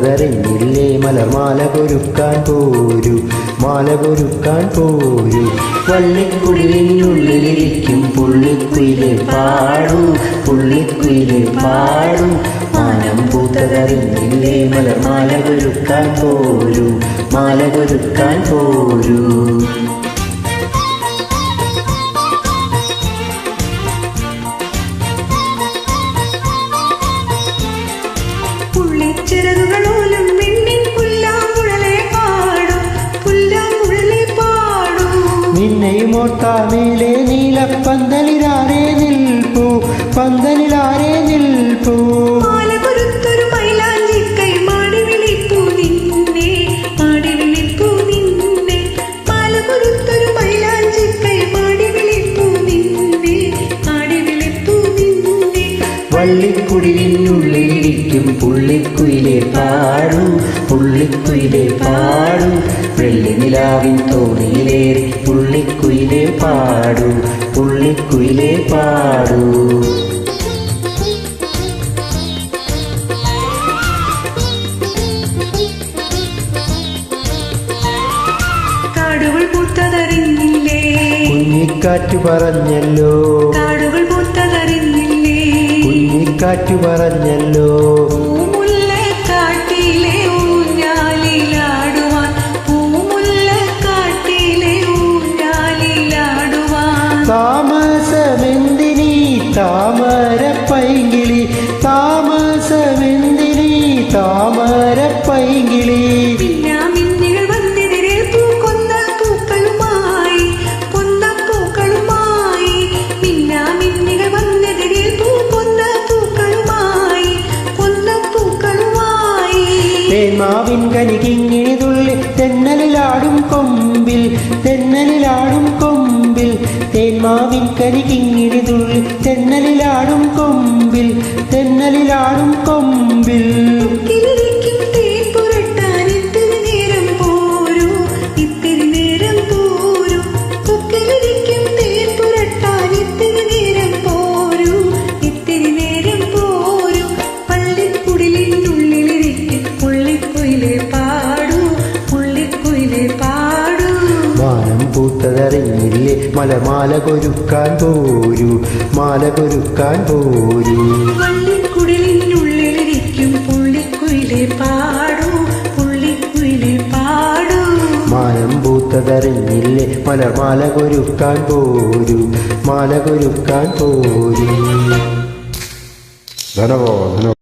മലമാല കൊരുക്കാൻ പോരു മാല കൊരുക്കാൻ പോരു. വള്ളിക്കുടിലിനുള്ളിലിരിക്കും പുള്ളിക്കുയിലെ പാടൂ പുള്ളിക്കുയിലെ പാടൂ. മാനം പൂത്തതറിഞ്ഞില്ലേ മലമാല കൊരുക്കാൻ പോരു മാല കൊരുക്കാൻ പോരൂ. പുല്ലാങ്കുഴലെ പാടും പാടും. നീലപ്പന്തലിലാരെ നിൽപ്പൂ പന്തലിലാരേ നിൽപ്പൂ. വള്ളിക്കുടിലിനുള്ളിലിരിക്കും പുള്ളിക്കുയിലെ പാടും പുള്ളിക്കുയിലെ പാടും. വെള്ളി നിലാവിൻ തോണിയിലേറി പുള്ളിക്കുയിലെ പാടും പുള്ളിക്കുയിലെ പാടൂ. കാടുകൾ പൂത്തതറിഞ്ഞില്ലേ? കുഞ്ഞിക്കാറ്റു പറഞ്ഞല്ലോ. കുഞ്ഞിക്കാറ്റു പറഞ്ഞല്ലോ. താമസമെന്തിനീ താമര പൈങ്കിളി താമസമെന്തിനീ താമര പൈങ്കിളി തേന്മാവിൻ കനികിങ്ങിണി തുള്ളി തെന്നലിലാടും കൊമ്പിൽ തെന്നലിലാടും കൊമ്പിൽ തേന്മാവിൻ കനികിങ്ങിണി തുള്ളി തെന്നലിലാടും കൊമ്പിൽ തെന്നലിലാടും കൊമ്പിൽ. മലമാല കൊരുക്കാൻ പോരു മാല കൊരുക്കാൻ പോരൂ. പള്ളിക്കുടിലിനുള്ളിലിരിക്കും പുള്ളിക്കുയിലെ പാടൂ പുള്ളിക്കുയിലെ പാടൂ. മാനം പൂത്തതറിഞ്ഞില്ലേ മലമാല കൊരുക്കാൻ പോരു മാല കൊരുക്കാൻ പോരു. ധനവോ ധനവോ.